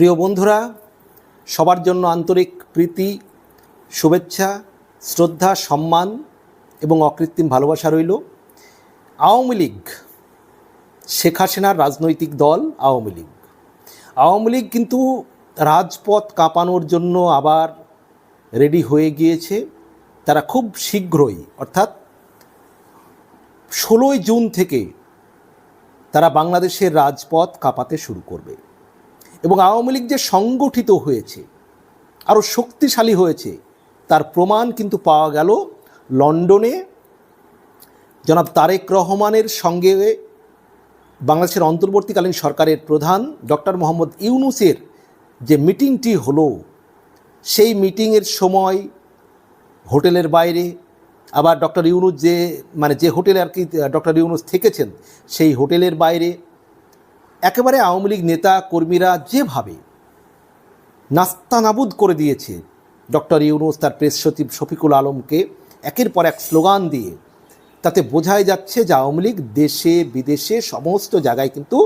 প্রিয় বন্ধুরা, সবার জন্য আন্তরিক প্রীতি, শুভেচ্ছা, শ্রদ্ধা, সম্মান এবং অকৃত্রিম ভালোবাসা রইল। আওয়ামী লীগ, শেখ হাসিনার রাজনৈতিক দল আওয়ামী লীগ। আওয়ামী লীগ কিন্তু রাজপথ কাঁপানোর জন্য আবার রেডি হয়ে গিয়েছে। তারা খুব শীঘ্রই, অর্থাৎ ষোলোই জুন থেকে তারা বাংলাদেশের রাজপথ কাঁপাতে শুরু করবে। এবং আওয়ামী লীগ যে সংগঠিত হয়েছে, আরও শক্তিশালী হয়েছে, তার প্রমাণ কিন্তু পাওয়া গেল লন্ডনে। জনাব তারেক রহমানের সঙ্গে বাংলাদেশের অন্তর্বর্তীকালীন সরকারের প্রধান ডক্টর মোহাম্মদ ইউনুসের যে মিটিংটি হলো, সেই মিটিংয়ের সময় হোটেলের বাইরে আবার ডক্টর ইউনুস যে মানে যে হোটেলে আর কি ডক্টর ইউনুস থেকেছেন, সেই হোটেলের বাইরে একেবারে আওয়ামী লীগ নেতা, কর্মীরা যেভাবে নাস্তানাবুদ করে দিয়েছে, ডক্টর ইউনুস, তার প্রেস সচিব শফিকুল আলমকে একের পর এক স্লোগান দিয়ে, তাতে বোঝাই যাচ্ছে যে আওয়ামী লীগ দেশে, বিদেশে সমস্ত জায়গায় কিন্তু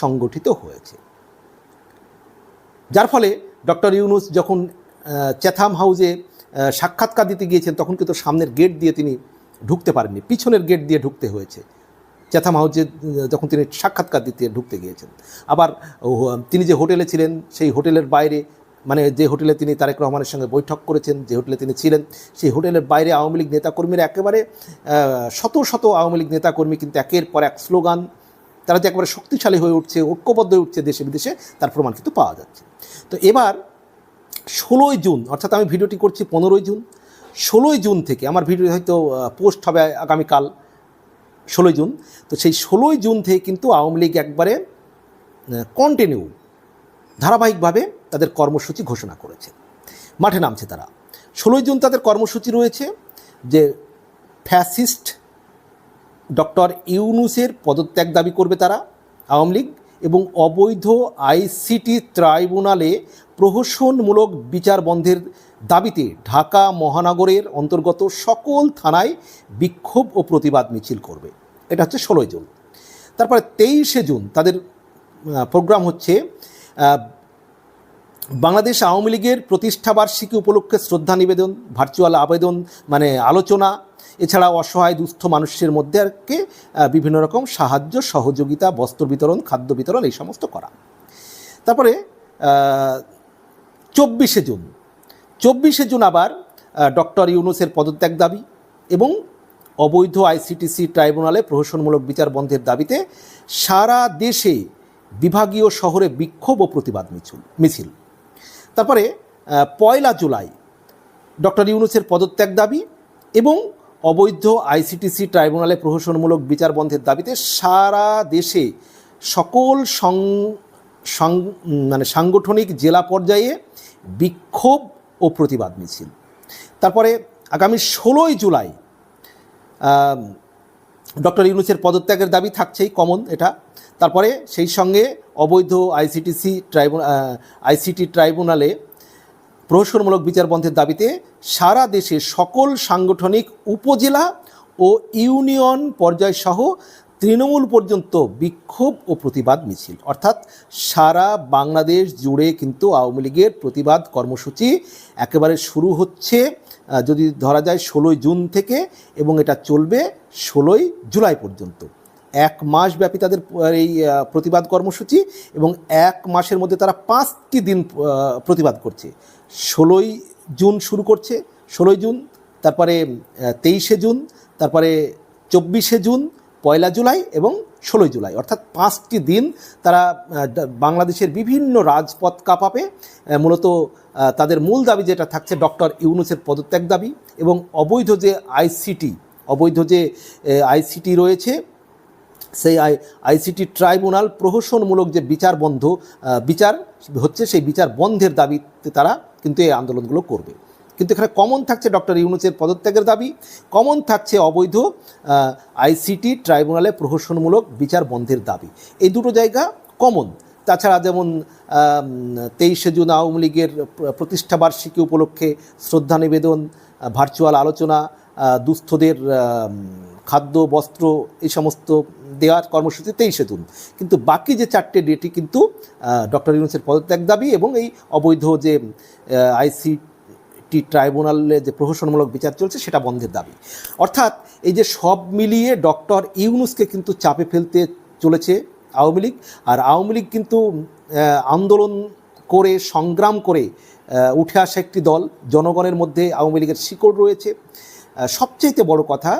সংগঠিত হয়েছে। যার ফলে ডক্টর ইউনুস যখন চ্যাথাম হাউসে সাক্ষাৎকার দিতে গিয়েছেন, তখন কিন্তু সামনের গেট দিয়ে তিনি ঢুকতে পারেননি, পিছনের গেট দিয়ে ঢুকতে হয়েছে। হাউসে আহ, যখন তিনি সাক্ষাৎকার দিতে ঢুকতে গিয়েছেন। আবার তিনি যে হোটেলে ছিলেন সেই হোটেলের বাইরে মানে যে হোটেলে তিনি তারেক রহমানের সঙ্গে বৈঠক করেছেন যে হোটেলে তিনি ছিলেন সেই হোটেলের বাইরে আওয়ামী লীগ নেতাকর্মীরা একেবারে শত শত আওয়ামী লীগ নেতাকর্মী কিন্তু একের পর এক স্লোগান তারা যে একেবারে শক্তিশালী হয়ে উঠছে ঐক্যবদ্ধ হয়ে উঠছে দেশে বিদেশে তার প্রমাণ কিন্তু পাওয়া যাচ্ছে। তো এবার ষোলোই জুন অর্থাৎ আমি ভিডিওটি করছি পনেরোই জুন ষোলোই জুন থেকে আমার ভিডিও হয়তো পোস্ট হবে আগামীকাল ষোলোই জুন, তো সেই ষোলোই জুন থেকে কিন্তু আওয়ামী লীগ একবারে কন্টিনিউ ধারাবাহিকভাবে তাদের কর্মসূচি ঘোষণা করেছে। মাঠে নামছে তারা। ষোলোই জুন তাদের কর্মসূচি রয়েছে যে ফ্যাসিস্ট ডক্টর ইউনুসের পদত্যাগ দাবি করবে তারা, আওয়ামী লীগ, এবং অবৈধ আইসিটি ট্রাইব্যুনালে প্রহসনমূলক বিচার বন্ধের দাবিতে ঢাকা মহানগরের অন্তর্গত সকল থানায় বিক্ষোভ ও প্রতিবাদ মিছিল করবে। এটা হচ্ছে ষোলোই জুন। তারপরে তেইশে জুন তাদের প্রোগ্রাম হচ্ছে বাংলাদেশ আওয়ামী লীগের প্রতিষ্ঠাবার্ষিকী উপলক্ষে শ্রদ্ধা নিবেদন, ভার্চুয়াল আবেদন মানে আলোচনা, এছাড়া অসহায় দুস্থ মানুষের মধ্যে আরকে বিভিন্ন রকম সাহায্য, সহযোগিতা, বস্ত্র বিতরণ, খাদ্য বিতরণ, এই সমস্ত করা। তারপরে চব্বিশে জুন চব্বিশে জুন আবার ডক্টর ইউনুসের পদত্যাগ দাবি এবং অবৈধ আইসিটিসি ট্রাইব্যুনালে প্রহসনমূলক বিচার বন্ধের দাবিতে সারা দেশে বিভাগীয় শহরে বিক্ষোভ ও প্রতিবাদ মিছিল মিছিল। তারপরে পয়লা জুলাই, ডক্টর ইউনুসের পদত্যাগ দাবি এবং অবৈধ আইসিটিসি ট্রাইব্যুনালে প্রহসনমূলক বিচার বন্ধের দাবিতে সারা দেশে সকল সং মানে সাংগঠনিক জেলা পর্যায়ে বিক্ষোভ ও প্রতিবাদ মিছিল। তারপরে আগামী ষোলোই জুলাই ডক্টর ইউনুসের পদত্যাগের দাবি থাকছেই কমন এটা। তারপরে সেই সঙ্গে অবৈধ আইসিটিসি ট্রাইব্যু আইসিটি ট্রাইব্যুনালে প্রহসনমূলক বিচার বন্ধের দাবিতে সারা দেশে সকল সাংগঠনিক উপজেলা ও ইউনিয়ন পর্যায়সহ তৃণমূল পর্যন্ত বিক্ষোভ ও প্রতিবাদ মিছিল। অর্থাৎ সারা বাংলাদেশ জুড়ে কিন্তু আওয়ামী লীগের প্রতিবাদ কর্মসূচি একেবারে শুরু হচ্ছে যদি ধরা যায় ষোলোই জুন থেকে এবং এটা চলবে ষোলোই জুলাই পর্যন্ত। এক মাস ব্যাপী তাদের এই প্রতিবাদ কর্মসূচি এবং এক মাসের মধ্যে তারা পাঁচটি দিন প্রতিবাদ করছে। ষোলোই জুন শুরু করছে, ষোলোই জুন, তারপরে তেইশে জুন, তারপরে চব্বিশে জুন পয়লা জুলাই এবং ষোলোই জুলাই। অর্থাৎ পাঁচটি দিন তারা বাংলাদেশের বিভিন্ন রাজপথ কাঁপাবে। মূলত তাদের মূল দাবি যেটা থাকছে ডক্টর ইউনুসের পদত্যাগ দাবি এবং অবৈধ যে আইসিটি, অবৈধ যে আইসিটি রয়েছে, সেই আই, আইসিটি ট্রাইব্যুনাল প্রহসনমূলক যে বিচার বন্ধ বিচার হচ্ছে সেই বিচার বন্ধের দাবিতে তারা কিন্তু এই আন্দোলনগুলো করবে। কিন্তু এখানে কমন থাকছে ডক্টর ইউনুসের পদত্যাগের দাবি। কমন থাকছে অবৈধ আইসিটি ট্রাইব্যুনালে প্রহসনমূলক বিচার বন্ধের দাবি। এই দুটো জায়গা কমন তাছাড়া যেমন তেইশে জুন আওয়ামী লীগের প্রতিষ্ঠাবার্ষিকী উপলক্ষে শ্রদ্ধা নিবেদন ভার্চুয়াল আলোচনা দুস্থদের খাদ্য, বস্ত্র এই সমস্ত দেওয়ার কর্মসূচি তেইশে জুন। কিন্তু বাকি যে চারটে ডেটই কিন্তু ডক্টর ইউনুসের পদত্যাগ দাবি এবং এই অবৈধ যে আইসি টি ট্রাইব্যুনালে যে প্রহসনমূলক বিচার চলছে, সেটা বন্ধের দাবি। অর্থাৎ এই যে সব মিলিয়ে ডক্টর ইউনুসকে কিন্তু চাপে ফেলতে চলেছে আওয়ামী লীগ, আর আওয়ামী লীগ কিন্তু আন্দোলন করে, সংগ্রাম করে উঠে আসা একটি দল। জনগণের মধ্যে আওয়ামী লীগের শিকড় রয়েছে। সবচাইতে বড় কথা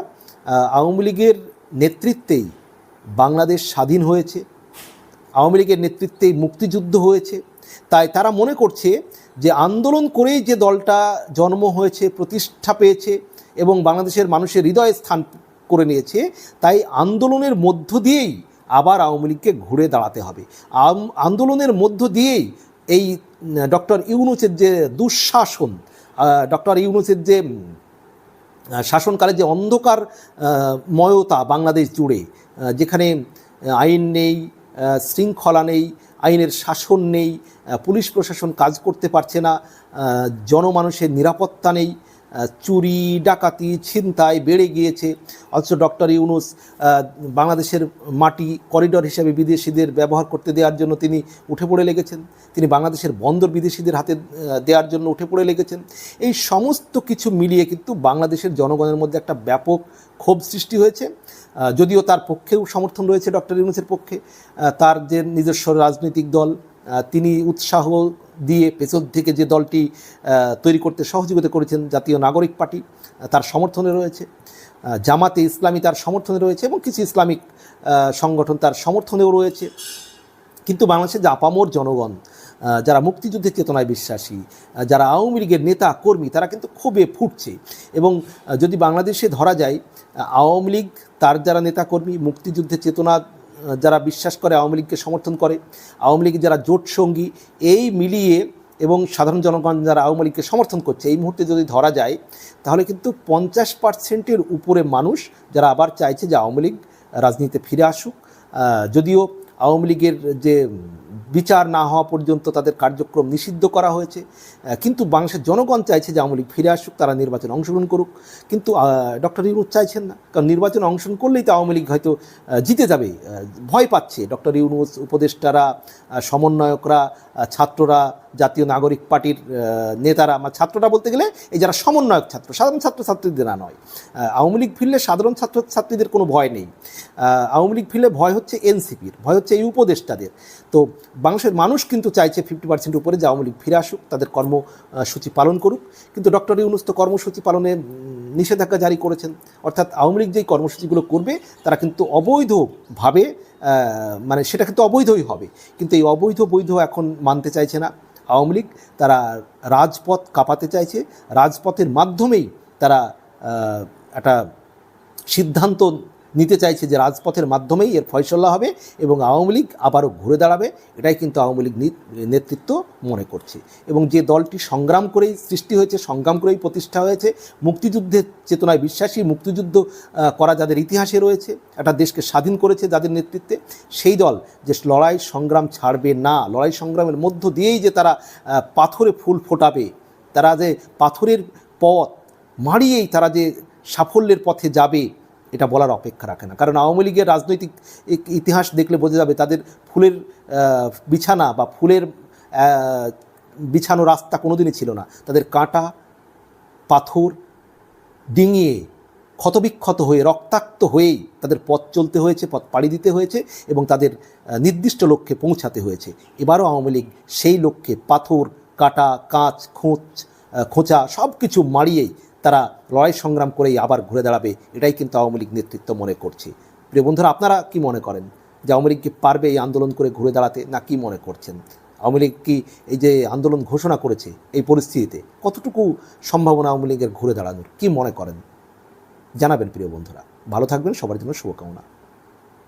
আওয়ামী লীগের নেতৃত্বেই বাংলাদেশ স্বাধীন হয়েছে। আওয়ামী লীগের নেতৃত্বেই মুক্তিযুদ্ধ হয়েছে। তাই তারা মনে করছে যে আন্দোলন করেই যে দলটা জন্ম হয়েছে, প্রতিষ্ঠা পেয়েছে এবং বাংলাদেশের মানুষের হৃদয়ে স্থান করে নিয়েছে, তাই আন্দোলনের মধ্য দিয়েই আবার আওয়ামী লীগকে ঘুরে দাঁড়াতে হবে। আন্দোলনের মধ্য দিয়েই এই ডক্টর ইউনুসের যে দুঃশাসন ডক্টর ইউনুসের যে শাসনকালে যে অন্ধকার ময়তা বাংলাদেশ জুড়ে যেখানে আইন নেই শৃঙ্খলা নেই আইনের শাসন নেই পুলিশ প্রশাসন কাজ করতে পারছে না জনমানুষের নিরাপত্তা নেই চুরি, ডাকাতি, ছিনতাই বেড়ে গিয়েছে। অথচ ডক্টর ইউনুস বাংলাদেশের মাটি করিডর হিসেবে বিদেশিদের ব্যবহার করতে দেওয়ার জন্য তিনি উঠে পড়ে লেগেছেন। তিনি বাংলাদেশের বন্দর বিদেশিদের হাতে দেওয়ার জন্য উঠে পড়ে লেগেছেন। এই সমস্ত কিছু মিলিয়ে কিন্তু বাংলাদেশের জনগণের মধ্যে একটা ব্যাপক ক্ষোভ সৃষ্টি হয়েছে। যদিও তার পক্ষেও সমর্থন রয়েছে ডক্টর ইউনুসের পক্ষে। তার যে নিজস্ব রাজনৈতিক দল তিনি উৎসাহ দিয়ে পেছন থেকে যে দলটি তৈরি করতে সহযোগিতা করেছেন জাতীয় নাগরিক পার্টি তার সমর্থনে রয়েছে। জামাতে ইসলামী তার সমর্থনে রয়েছে এবং কিছু ইসলামিক সংগঠন তার সমর্থনেও রয়েছে। কিন্তু বাংলাদেশের যে আপামর জনগণ যারা মুক্তিযুদ্ধের চেতনায় বিশ্বাসী যারা আওয়ামী লীগের নেতা, কর্মী, তারা কিন্তু খুবই ফুটছে। এবং যদি বাংলাদেশে ধরা যায় আওয়ামী লীগ তার যারা নেতাকর্মী মুক্তিযুদ্ধের চেতনা যারা বিশ্বাস করে আওয়ামী লীগকে সমর্থন করে, আওয়ামী লীগের যারা জোট সঙ্গী, এই মিলিয়ে এবং সাধারণ জনগণ যারা আওয়ামী লীগকে সমর্থন করছে, এই মুহূর্তে যদি ধরা যায়, তাহলে কিন্তু পঞ্চাশ পার্সেন্টের উপরে মানুষ যারা আবার চাইছে যে আওয়ামী লীগ রাজনীতিতে ফিরে আসুক যদিও আওয়ামী লীগের যে বিচার না হওয়া পর্যন্ত তাদের কার্যক্রম নিষিদ্ধ করা হয়েছে। কিন্তু বাংলাদেশের জনগণ চাইছে যে আওয়ামী লীগ ফিরে আসুক, তারা নির্বাচনে অংশগ্রহণ করুক। কিন্তু ডক্টর ইউনুস চাইছেন না। কারণ নির্বাচনে অংশগ্রহণ করলেই তো আওয়ামী লীগ হয়তো জিতে যাবে। ভয় পাচ্ছে। ডক্টর ইউনুস উপদেষ্টারা সমন্বয়করা ছাত্ররা জাতীয় নাগরিক পার্টির নেতারা আমার ছাত্ররা বলতে গেলে এই যারা সমন্বয়ক ছাত্র, সাধারণ ছাত্র ছাত্রীদেরা নয় আওয়ামী লীগ ফিরলে সাধারণ ছাত্র ছাত্রীদের কোনো ভয় নেই। আওয়ামী লীগ ফিরলে ভয় হচ্ছে এনসিপির, ভয় হচ্ছে এই উপদেষ্টাদের। তো বাংলাদেশের মানুষ কিন্তু চাইছে ফিফটি পার্সেন্ট উপরে যে আওয়ামী লীগ ফিরে আসুক, তাদের কর্মসূচি পালন করুক। কিন্তু ডক্টর ইউনুস তো কর্মসূচি পালনে নিষেধাজ্ঞা জারি করেছেন। অর্থাৎ আওয়ামী লীগ যেই কর্মসূচিগুলো করবে, তারা কিন্তু অবৈধভাবে মানে সেটা কিন্তু অবৈধই হবে। কিন্তু এই অবৈধ বৈধ এখন মানতে চাইছে না। আওয়ামী লীগ তারা রাজপথ কাঁপাতে চাইছে। রাজপথের মাধ্যমেই তারা একটা সিদ্ধান্ত নিতে চাইছে যে রাজপথের মাধ্যমেই এর ফয়সলা হবে এবং আওয়ামী লীগ আবারও ঘুরে দাঁড়াবে, এটাই কিন্তু আওয়ামী লীগ নেতৃত্ব মনে করছে। এবং যে দলটি সংগ্রাম করেই সৃষ্টি হয়েছে, সংগ্রাম করেই প্রতিষ্ঠা হয়েছে মুক্তিযুদ্ধের চেতনায় বিশ্বাসী, মুক্তিযুদ্ধ করা যাদের ইতিহাসে রয়েছে, একটা দেশকে স্বাধীন করেছে যাদের নেতৃত্বে, সেই দল যে লড়াই সংগ্রাম ছাড়বে না, লড়াই সংগ্রামের মধ্য দিয়েই যে তারা পাথরে ফুল ফোটাবে, তারা যে পাথরের পথ মারিয়েই তারা যে সাফল্যের পথে যাবে এটা বলার অপেক্ষা রাখে না। কারণ আওয়ামী লীগের রাজনৈতিক ইতিহাস দেখলে বোঝা যাবে তাদের ফুলের বিছানা বা ফুলের বিছানো রাস্তা কোনোদিনই ছিল না। তাদের কাঁটা, পাথর ডিঙিয়ে ক্ষতবিক্ষত হয়ে, রক্তাক্ত হয়েই তাদের পথ চলতে হয়েছে, পথ পাড়ি দিতে হয়েছে এবং তাদের নির্দিষ্ট লক্ষ্যে পৌঁছাতে হয়েছে। এবারও আওয়ামী লীগ সেই লক্ষ্যে পাথর, কাটা, কাঁচ, খোঁচ খোঁচা সব কিছু মারিয়েই তারা লড়াই সংগ্রাম করেই আবার ঘুরে দাঁড়াবে, এটাই কিন্তু আওয়ামী লীগ নেতৃত্ব মনে করছে। প্রিয় বন্ধুরা, আপনারা কি মনে করেন যে আওয়ামী লীগ কি পারবে এই আন্দোলন করে ঘুরে দাঁড়াতে, না কি মনে করছেন? আওয়ামী লীগ কি এই যে আন্দোলন ঘোষণা করেছে এই পরিস্থিতিতে, কতটুকু সম্ভাবনা আওয়ামী লীগের ঘুরে দাঁড়ানোর? কী মনে করেন? জানাবেন প্রিয় বন্ধুরা। ভালো থাকবেন, সবার জন্য শুভকামনা।